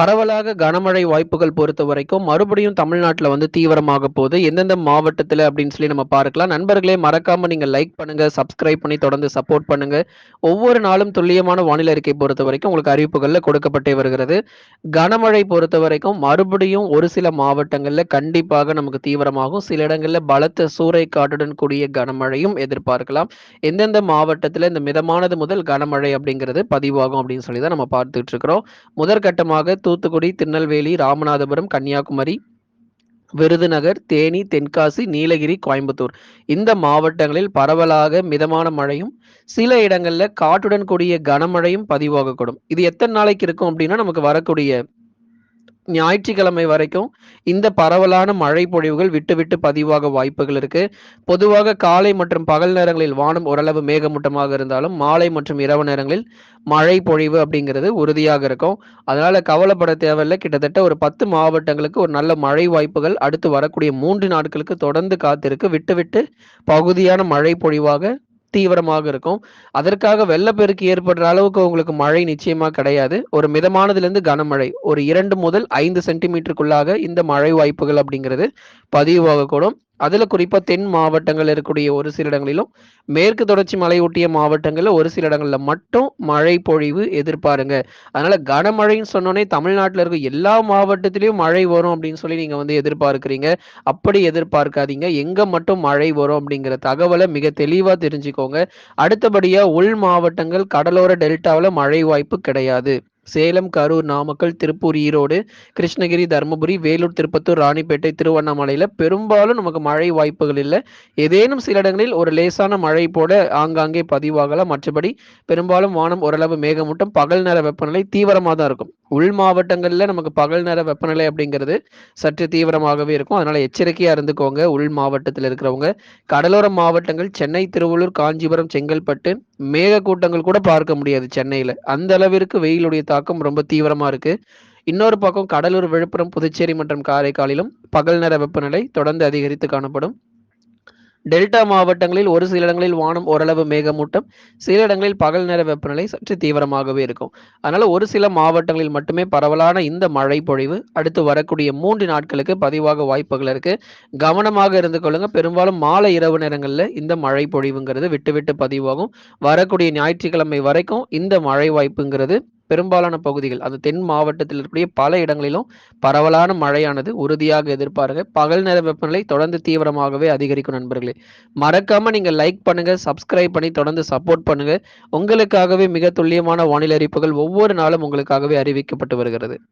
பரவலாக கனமழை வாய்ப்புகள் பொறுத்த வரைக்கும் மறுபடியும் தமிழ்நாட்டில் வந்து தீவிரமாக போகுது. எந்தெந்த மாவட்டத்தில் அப்படின்னு சொல்லி நம்ம பார்க்கலாம். நண்பர்களே மறக்காம நீங்கள் லைக் பண்ணுங்க, சப்ஸ்கிரைப் பண்ணி தொடர்ந்து சப்போர்ட் பண்ணுங்க. ஒவ்வொரு நாளும் துல்லியமான வானிலை அறிக்கை பொறுத்தவரைக்கும் உங்களுக்கு அறிவிப்புகளில் கொடுக்கப்பட்டே வருகிறது. கனமழை பொறுத்த வரைக்கும் மறுபடியும் ஒரு சில மாவட்டங்களில் கண்டிப்பாக நமக்கு தீவிரமாகும். சில இடங்களில் பலத்த சூறை காட்டுடன் கூடிய கனமழையும் எதிர்பார்க்கலாம். எந்தெந்த மாவட்டத்தில் இந்த மிதமானது முதல் கனமழை அப்படிங்கிறது பதிவாகும் அப்படின்னு சொல்லி தான் நம்ம பார்த்துட்டு இருக்கிறோம். முதற்கட்டமாக தூத்துக்குடி, திருநெல்வேலி, ராமநாதபுரம், கன்னியாகுமரி, விருதுநகர், தேனி, தென்காசி, நீலகிரி, கோயம்புத்தூர் இந்த மாவட்டங்களில் பரவலாக மிதமான மழையும், சில இடங்களில் காற்றுடன் கூடிய கனமழையும் பதிவாகக்கூடும். இது எத்தனை நாளைக்கு இருக்கும் அப்படின்னா, நமக்கு வரக்கூடிய ஞாயிற்றுக்கிழமை வரைக்கும் இந்த பரவலான மழை பொழிவுகள் விட்டு விட்டு பதிவாக வாய்ப்புகள் இருக்கு. பொதுவாக காலை மற்றும் பகல் நேரங்களில் வானம் ஓரளவு மேகமூட்டமாக இருந்தாலும், மாலை மற்றும் இரவு நேரங்களில் மழை பொழிவு அப்படிங்கிறது உறுதியாக இருக்கும். அதனால கவலைப்பட தேவையில்ல. கிட்டத்தட்ட ஒரு 10 மாவட்டங்களுக்கு ஒரு நல்ல மழை வாய்ப்புகள் அடுத்து வரக்கூடிய மூன்று நாட்களுக்கு தொடர்ந்து காத்திருக்கு. விட்டு விட்டு பகுதியான மழை பொழிவாக தீவிரமாக இருக்கும். அதற்காக வெள்ளப்பெருக்கு ஏற்படுற அளவுக்கு உங்களுக்கு மழை நிச்சயமா கிடையாது. ஒரு மிதமானதுலேருந்து கனமழை. ஒரு இரண்டு முதல் ஐந்து சென்டிமீட்டருக்குள்ளாக இந்த மழை வாய்ப்புகள் அப்படிங்கிறது பதிவாகக்கூடும். அதுல குறிப்பா தென் மாவட்டங்கள் இருக்கக்கூடிய ஒரு சில இடங்களிலும், மேற்கு தொடர்ச்சி மலையொட்டிய மாவட்டங்கள்ல ஒரு சில இடங்கள்ல மட்டும் மழை பொழிவு எதிர்பாருங்க. அதனால கனமழைன்னு சொன்னோனே தமிழ்நாட்டில் இருக்க எல்லா மாவட்டத்திலையும் மழை வரும் அப்படின்னு சொல்லி நீங்க வந்து எதிர்பார்க்கிறீங்க. அப்படி எதிர்பார்க்காதீங்க. எங்க மட்டும் மழை வரும் அப்படிங்கிற தகவலை மிக தெளிவா தெரிஞ்சுக்கோங்க. அடுத்தபடியா உள் மாவட்டங்கள், கடலோர டெல்டாவில் மழை வாய்ப்பு கிடையாது. சேலம், கரூர், நாமக்கல், திருப்பூர், ஈரோடு, கிருஷ்ணகிரி, தர்மபுரி, வேலூர், திருப்பத்தூர், ராணிப்பேட்டை, திருவண்ணாமலையில் பெரும்பாலும் நமக்கு மழை வாய்ப்புகள் இல்லை ஏதேனும் சில இடங்களில் ஒரு லேசான மழை போல ஆங்காங்கே பதிவாகலாம். மற்றபடி பெரும்பாலும் வானம் ஓரளவு மேகமூட்டம், பகல் நேர வெப்பநிலை தீவிரமாக தான் இருக்கும். உள் மாவட்டங்கள்ல நமக்கு பகல் நேர வெப்பநிலை அப்படிங்கிறது சற்று தீவிரமாகவே இருக்கும். அதனால எச்சரிக்கையா இருந்துக்கோங்க உள் மாவட்டத்தில் இருக்கிறவங்க. கடலோர மாவட்டங்கள் சென்னை, திருவள்ளூர், காஞ்சிபுரம், செங்கல்பட்டு மேகக்கூட்டங்கள் கூட பார்க்க முடியாது சென்னையில. அந்த அளவிற்கு வெயிலுடைய தாக்கம் ரொம்ப தீவிரமா இருக்கு. இன்னொரு பக்கம் கடலூர், விழுப்புரம், புதுச்சேரி மற்றும் காரைக்காலிலும் பகல் நேர வெப்பநிலை தொடர்ந்து அதிகரித்து காணப்படும். டெல்டா மாவட்டங்களில் ஒரு சில இடங்களில் வானம் ஓரளவு மேகமூட்டம், சில இடங்களில் பகல் நேர வெப்பநிலை சற்று தீவிரமாகவே இருக்கும். அதனால ஒரு சில மாவட்டங்களில் மட்டுமே பரவலான இந்த மழை பொழிவு அடுத்து வரக்கூடிய மூன்று நாட்களுக்கு பதிவாக வாய்ப்புகள் இருக்கு. கவனமாக இருந்து கொள்ளுங்க. பெரும்பாலும் மாலை, இரவு நேரங்களில் இந்த மழை பொழிவுங்கிறது விட்டு விட்டு பதிவாகும். வரக்கூடிய ஞாயிற்றுக்கிழமை வரைக்கும் இந்த மழை வாய்ப்புங்கிறது பெரும்பாலான பகுதிகள், அந்த தென் மாவட்டத்தில் இருக்கக்கூடிய பல இடங்களிலும் பரவலான மழையானது உறுதியாக எதிர்பாருங்க. பகல் நேர வெப்பநிலை தொடர்ந்து தீவிரமாகவே அதிகரிக்கும் நண்பர்களே. மறக்காம நீங்க லைக் பண்ணுங்க, சப்ஸ்கிரைப் பண்ணி தொடர்ந்து சப்போர்ட் பண்ணுங்க. உங்களுக்காகவே மிக துல்லியமான வானிலை அறிவிப்புகள் ஒவ்வொரு நாளும் உங்களுக்காகவே அறிவிக்கப்பட்டு வருகிறது.